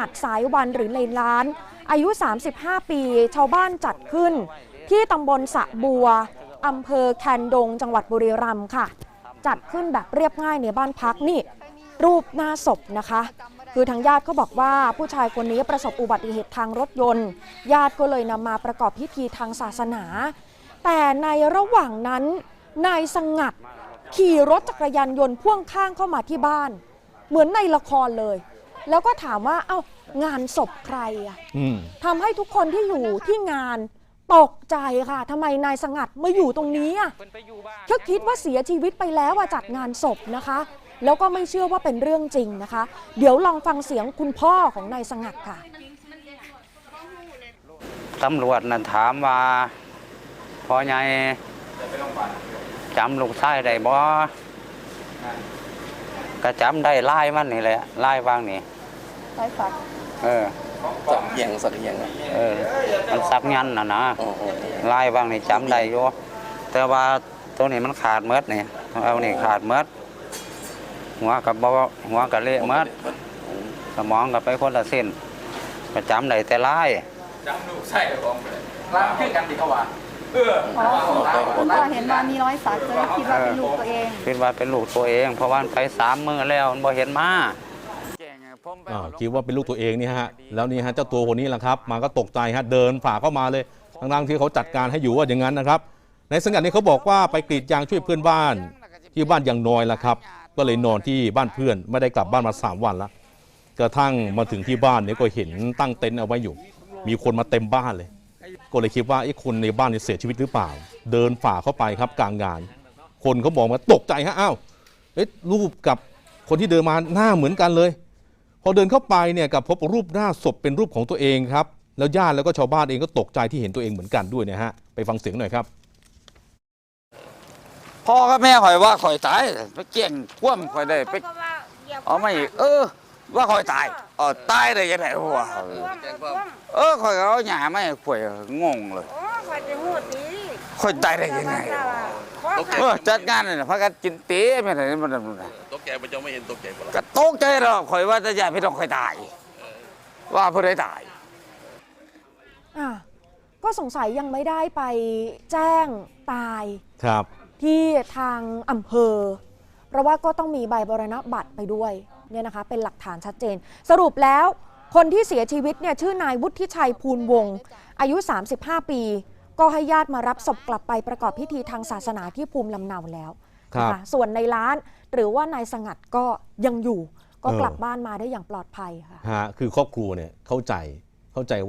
งัดสายวันหรือในล้าน อายุ 35 ปี ชาวบ้านจัดขึ้น ที่ตำบลสะบัวอำเภอแคนดง จังหวัดบุรีรัมย์ค่ะ จัดขึ้นแบบเรียบง่ายในบ้านพักนี่ รูปหน้าศพนะคะ คือทางญาติเขาบอกว่าผู้ชายคนนี้ประสบอุบัติเหตุทางรถยนต์ ญาติก็เลยนำมาประกอบพิธีทางศาสนา แต่ในระหว่างนั้นนายสงัดขี่รถจักรยานยนต์พ่วงข้างเข้ามาที่บ้าน เหมือนในละครเลย แล้วก็ถามว่า เอ้างานศพใครอะอืมทำให้ทุกคนที่อยู่ที่งานตกใจค่ะทำไมนายสงัดมาอยู่ตรงนี้อะก็คิดว่าเสียชีวิตไปแล้วอะจัดงานศพนะคะ แล้วก็ไม่เชื่อว่าเป็นเรื่องจริงนะคะ เดี๋ยวลองฟังเสียงคุณพ่อของนายสงัดค่ะตำรวจนั่นถามว่าพอไงจำลูกชายได้บ่ ก็จำได้ไล่มันนี่แหละไล่วางนี่ไล่ฝักเออ สักอย่างสักอย่างอะเออ มันซักยันน่ะนะอ๋ออ๋อไล่วางนี่จำได้อยู่แต่ว่าตัวนี้มันขาดเมดนี่เอานี่ขาดเมดหัวกับบ่หัวกับเละเมดสมองกับไปคนละเส้นก็จำได้แต่ไล่อ๋ อคุณพ่อเห็นว่ามีร้อยสักเลยคิดว่าเป็นลูกตัวเอง คิดว่าเป็นลูกตัวเอง เพราะว่ามันไปสามมือแล้วมันบ่เห็นมาอ่าคิดว่าเป็นลูกตัวเองนี่ฮะแล้วนี่ฮะเจ้าตัวคนนี้แหละครับมาก็ตกใจฮะเดินฝ่าเข้ามาเลยทั้งๆที่เขาจัดการให้อยู่ว่าอย่างนั้นนะครับ ในสังกัดนี้เขาบอกว่าไปกรีดยางช่วยเพื่อนบ้านที่บ้านยังน้อยละครับ ก็เลยนอนที่บ้านเพื่อนไม่ได้กลับบ้านมา 3 วันแล้วกระทั่งมาถึงที่บ้านเนี่ยก็เห็นตั้งเต็นท์เอาไว้อยู่ มีคนมาเต็มบ้านเลย ก็เลยคิดว่าไอ้คนในบ้านเนี่ยเสียชีวิตหรือเปล่า เดินฝ่าเข้าไปครับกลางงาน คนเขาบอกมาตกใจฮะอ้าวเอ๊ะรูปกับคนที่เดินมาหน้าเหมือนกันเลย พอเดินเข้าไปเนี่ยกับพบรูปหน้าศพเป็นรูปของตัวเองครับ แล้วญาติแล้วก็ชาวบ้านเองก็ตกใจที่เห็นตัวเองเหมือนกันด้วยนะฮะไปฟังเสียงหน่อยครับพ่อกับแม่ข่อยว่าข่อยตายไปเกี่ยงท่วมข่อยได้ไปเอาไม่อีกเออ ว่าข่อยตายอ๋อตายได้ยังไงวะเออข่อยก็เอาหญ้าไม่ข่อยงงเลยโอ้ข่อยจะหูดดีข่อยตายได้ยังไงเออจัดงานนี่นะพากันกินเตี๋ยไม่ได้มันตกใจมันจะไม่เห็นตกใจบ่ล่ะก็ตกใจหรอกข่อยว่าจะอย่าพี่ต้องข่อยตาย ว่าเพื่อได้ตายอะก็สงสัยยังไม่ได้ไปแจ้งตายครับที่ทางอำเภอ เพราะว่าก็ต้องมีใบบรณบัตรไปด้วย เนี่ยนะคะเป็นหลักฐานชัดเจน สรุปแล้วคนที่เสียชีวิตเนี่ยชื่อนายวุฒิชัยภูลวงศ์อายุ 35 ปี ก็ให้ญาติมารับศพกลับไปประกอบพิธีทางศาสนาที่ภูมิลำเนาแล้วนะครัคะบส่วนในร้านหรือว่านายสงัดก็ยังอยู่ ก็เออกลับบ้านมาได้อย่างปลอดภัยค่ะ ฮะคือครอบครัวเนี่ยเข้าใจเข้าใจว่า